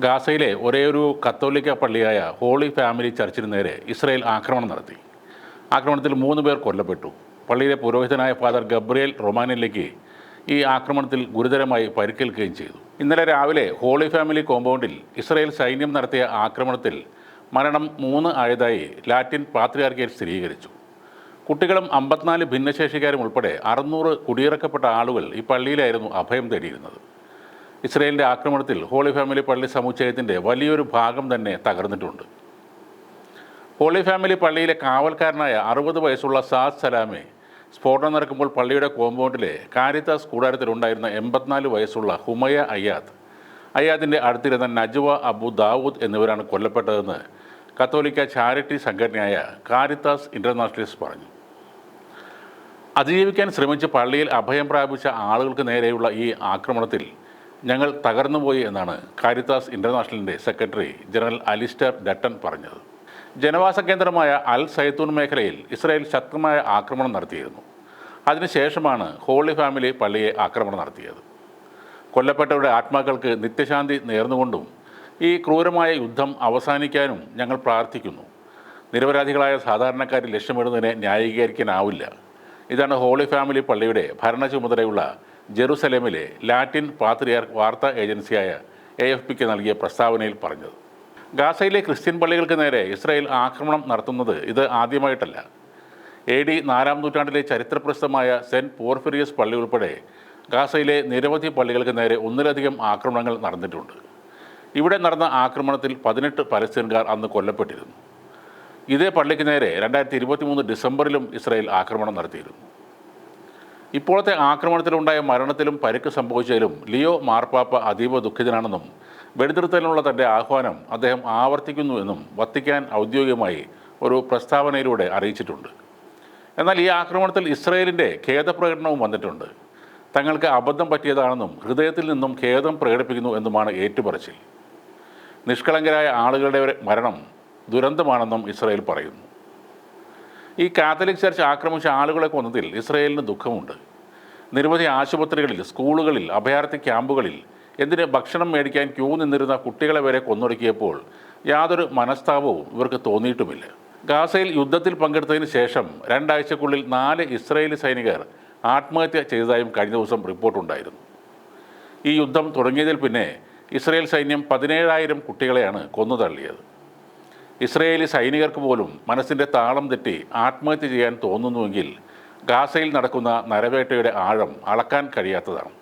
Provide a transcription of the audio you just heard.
ഗാസയിലെ ഒരേയൊരു കത്തോലിക്ക പള്ളിയായ ഹോളി ഫാമിലി ചർച്ചിന് നേരെ ഇസ്രായേൽ ആക്രമണം നടത്തി. ആക്രമണത്തിൽ മൂന്ന് പേർ കൊല്ലപ്പെട്ടു. പള്ളിയിലെ പുരോഹിതനായ ഫാദർ ഗബ്രിയേൽ റൊമാനിലേക്ക് ഈ ആക്രമണത്തിൽ ഗുരുതരമായി പരിക്കേൽക്കുകയും ചെയ്തു. ഇന്നലെ രാവിലെ ഹോളി ഫാമിലി കോമ്പൗണ്ടിൽ ഇസ്രായേൽ സൈന്യം നടത്തിയ ആക്രമണത്തിൽ മരണം മൂന്ന് ആയതായി ലാറ്റിൻ പാത്രിയാർക്കേറ്റ് സ്ഥിരീകരിച്ചു. കുട്ടികളും അമ്പത്തിനാല് ഭിന്നശേഷിക്കാരും ഉൾപ്പെടെ അറുന്നൂറ് കുടിയിറക്കപ്പെട്ട ആളുകൾ ഈ പള്ളിയിലായിരുന്നു അഭയം തേടിയിരുന്നത്. ഇസ്രയേലിന്റെ ആക്രമണത്തിൽ ഹോളി ഫാമിലി പള്ളി സമുച്ചയത്തിന്റെ വലിയൊരു ഭാഗം തന്നെ തകർന്നിട്ടുണ്ട്. ഹോളി ഫാമിലി പള്ളിയിലെ കാവൽക്കാരനായ അറുപത് വയസ്സുള്ള സാദ് സലാമെ സ്ഫോടനം നടക്കുമ്പോൾ പള്ളിയുടെ കോമ്പൗണ്ടിലെ കാരിത്താസ് കൂടാരത്തിലുണ്ടായിരുന്ന എൺപത്തിനാല് വയസ്സുള്ള ഹുമയ അയ്യാദ് അയ്യാദിന്റെ അടുത്തിരുന്ന നജ്വ അബു ദാവൂദ് എന്നിവരാണ് കൊല്ലപ്പെട്ടതെന്ന് കത്തോലിക്ക ചാരിറ്റി സംഘടനയായ കാരിത്താസ് ഇന്റർനാഷണലിസ്റ്റ് പറഞ്ഞു. അതിജീവിക്കാൻ ശ്രമിച്ച് പള്ളിയിൽ അഭയം പ്രാപിച്ച ആളുകൾക്ക് നേരെയുള്ള ഈ ആക്രമണത്തിൽ ഞങ്ങൾ തകർന്നുപോയി എന്നാണ് കാരിത്താസ് ഇന്റർനാഷണലിന്റെ സെക്രട്ടറി ജനറൽ അലിസ്റ്റർ ഡട്ടൺ പറഞ്ഞത്. ജനവാസ കേന്ദ്രമായ അൽ സൈത്തൂൺ മേഖലയിൽ ഇസ്രായേൽ ശക്തമായ ആക്രമണം നടത്തിയിരുന്നു. അതിനുശേഷമാണ് ഹോളി ഫാമിലി പള്ളിയെ ആക്രമണം നടത്തിയത്. കൊല്ലപ്പെട്ടവരുടെ ആത്മാക്കൾക്ക് നിത്യശാന്തി നേർന്നുകൊണ്ടും ഈ ക്രൂരമായ യുദ്ധം അവസാനിക്കാനും ഞങ്ങൾ പ്രാർത്ഥിക്കുന്നു. നിരപരാധികളായ സാധാരണക്കാരെ ലക്ഷ്യമിടുന്നതിനെ ന്യായീകരിക്കാനാവില്ല. ഇതാണ് ഹോളി ഫാമിലി പള്ളിയുടെ ഭരണ ചുമതലയുള്ള ജെറുസലേമിലെ ലാറ്റിൻ പാത്രിയാർ വാർത്താ ഏജൻസിയായ എ എഫ് പിക്ക് നൽകിയ പ്രസ്താവനയിൽ പറഞ്ഞത്. ഗാസയിലെ ക്രിസ്ത്യൻ പള്ളികൾക്ക് നേരെ ഇസ്രായേൽ ആക്രമണം നടത്തുന്നത് ഇത് ആദ്യമായിട്ടല്ല. എ ഡി നാലാം നൂറ്റാണ്ടിലെ ചരിത്രപ്രസിദ്ധമായ സെന്റ് പോർഫിറിയസ് പള്ളി ഉൾപ്പെടെ ഗാസയിലെ നിരവധി പള്ളികൾക്ക് നേരെ ഒന്നിലധികം ആക്രമണങ്ങൾ നടന്നിട്ടുണ്ട്. ഇവിടെ നടന്ന ആക്രമണത്തിൽ പതിനെട്ട് പലസ്തീൻകാർ അന്ന് കൊല്ലപ്പെട്ടിരുന്നു. ഇതേ പള്ളിക്ക് നേരെ രണ്ടായിരത്തി ഇരുപത്തി മൂന്ന് ഡിസംബറിലും ഇസ്രായേൽ ആക്രമണം നടത്തിയിരുന്നു. ഇപ്പോഴത്തെ ആക്രമണത്തിലുണ്ടായ മരണത്തിലും പരുക്ക് സംഭവിച്ചതിലും ലിയോ മാർപ്പാപ്പ അതീവ ദുഃഖിതനാണെന്നും വെടിനിർത്തലിനുള്ള തന്റെ ആഹ്വാനം അദ്ദേഹം ആവർത്തിക്കുന്നു എന്നും വത്തിക്കാൻ ഔദ്യോഗികമായി ഒരു പ്രസ്താവനയിലൂടെ അറിയിച്ചിട്ടുണ്ട്. എന്നാൽ ഈ ആക്രമണത്തിൽ ഇസ്രയേലിന്റെ ഖേദപ്രകടനവും വന്നിട്ടുണ്ട്. തങ്ങൾക്ക് അബദ്ധം പറ്റിയതാണെന്നും ഹൃദയത്തിൽ നിന്നും ഖേദം പ്രകടിപ്പിക്കുന്നു എന്നുമാണ് ഏറ്റുപറച്ചിൽ. നിഷ്കളങ്കരായ ആളുകളുടെ മരണം ദുരന്തമാണെന്നും ഇസ്രയേൽ പറയുന്നു. ഈ കാത്തലിക് ചർച്ച് ആക്രമിച്ച ആളുകളെ കൊന്നതിൽ ഇസ്രയേലിന് ദുഃഖമുണ്ട്. നിരവധി ആശുപത്രികളിൽ സ്കൂളുകളിൽ അഭയാർത്ഥി ക്യാമ്പുകളിൽ എന്തിന് ഭക്ഷണം മേടിക്കാൻ ക്യൂ നിന്നിരുന്ന കുട്ടികളെ വരെ കൊന്നൊടുക്കിയപ്പോൾ യാതൊരു മനസ്താപവും ഇവർക്ക് തോന്നിയിട്ടുമില്ല. ഗാസയിൽ യുദ്ധത്തിൽ പങ്കെടുത്തതിന് ശേഷം രണ്ടാഴ്ചക്കുള്ളിൽ നാല് ഇസ്രയേലി സൈനികർ ആത്മഹത്യ ചെയ്തതായും കഴിഞ്ഞ ദിവസം റിപ്പോർട്ടുണ്ടായിരുന്നു ഈ യുദ്ധം തുടങ്ങിയതിൽ പിന്നെ ഇസ്രയേൽ സൈന്യം പതിനേഴായിരം കുട്ടികളെയാണ് കൊന്നു തള്ളിയത്. ഇസ്രയേലി സൈനികർക്ക് പോലും മനസ്സിന്റെ താളം തെറ്റി ആത്മഹത്യ ചെയ്യാൻ തോന്നുന്നുവെങ്കിൽ ഗാസയിൽ നടക്കുന്ന നരവേട്ടയുടെ ആഴം അളക്കാൻ കഴിയാത്തതാണ്.